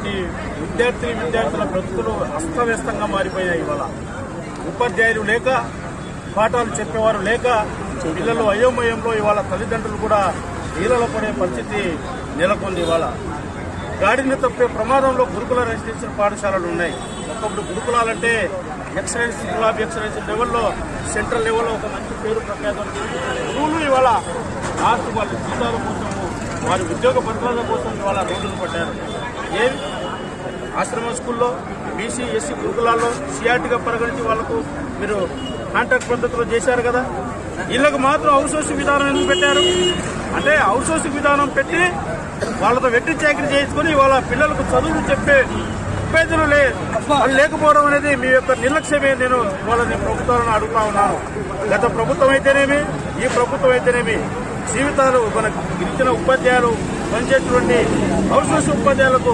ప్రతి విద్యార్థి విద్యార్థుల బ్రతుకులు అస్తవ్యస్తంగా మారిపోయాయి ఇవాళ. ఉపాధ్యాయులు లేక పాఠాలు చెప్పేవారు లేక పిల్లలు అయోమయంలో ఇవాళ తల్లిదండ్రులు కూడా నీళ్ళలో పడే పరిస్థితి నెలకొంది ఇవాళ. గాడిని తప్పే ప్రమాదంలో గురుకుల రెసిడెన్షియల్ పాఠశాలలు ఉన్నాయి. ఒకప్పుడు గురుకులాలంటే ఎక్సలెన్స్ గులాబ్ ఎక్సలెన్స్ లెవెల్లో సెంట్రల్ లెవెల్లో ఒక మంచి పేరు ప్రఖ్యాతం. గురువులు ఇవాళ లాస్ట్ వాళ్ళ జీతాల కోసము వారి ఉద్యోగ భద్రత కోసం ఇవాళ రోడ్డును పడ్డారు ఏ ఆశ్రమ స్కూల్లో బీసీ ఎస్సీ గురుకులాల్లో సిఆర్టీగా పరిగణించి వాళ్ళకు మీరు కాంట్రాక్ట్ పద్ధతిలో చేశారు కదా? వీళ్ళకు మాత్రం అవుట్సోర్సింగ్ విధానం ఎందుకు పెట్టారు? అంటే అవుట్సోర్సింగ్ విధానం పెట్టి వాళ్ళతో వెట్టి చాకరీ చేసుకుని వాళ్ళ పిల్లలకు చదువులు చెప్పే ఉత్తేజనం లే లేకపోవడం అనేది మీ యొక్క నిర్లక్ష్యమే. నేను వాళ్ళని ప్రభుత్వాలను అడుగుతా ఉన్నాను గత ప్రభుత్వం అయితేనేమి ఈ ప్రభుత్వం అయితేనేమి జీవితాలు మన గిరిజన ఉపాధ్యాయులు పనిచేసేటువంటి అవుట్సోర్సింగ్ ఉపాధ్యాయులకు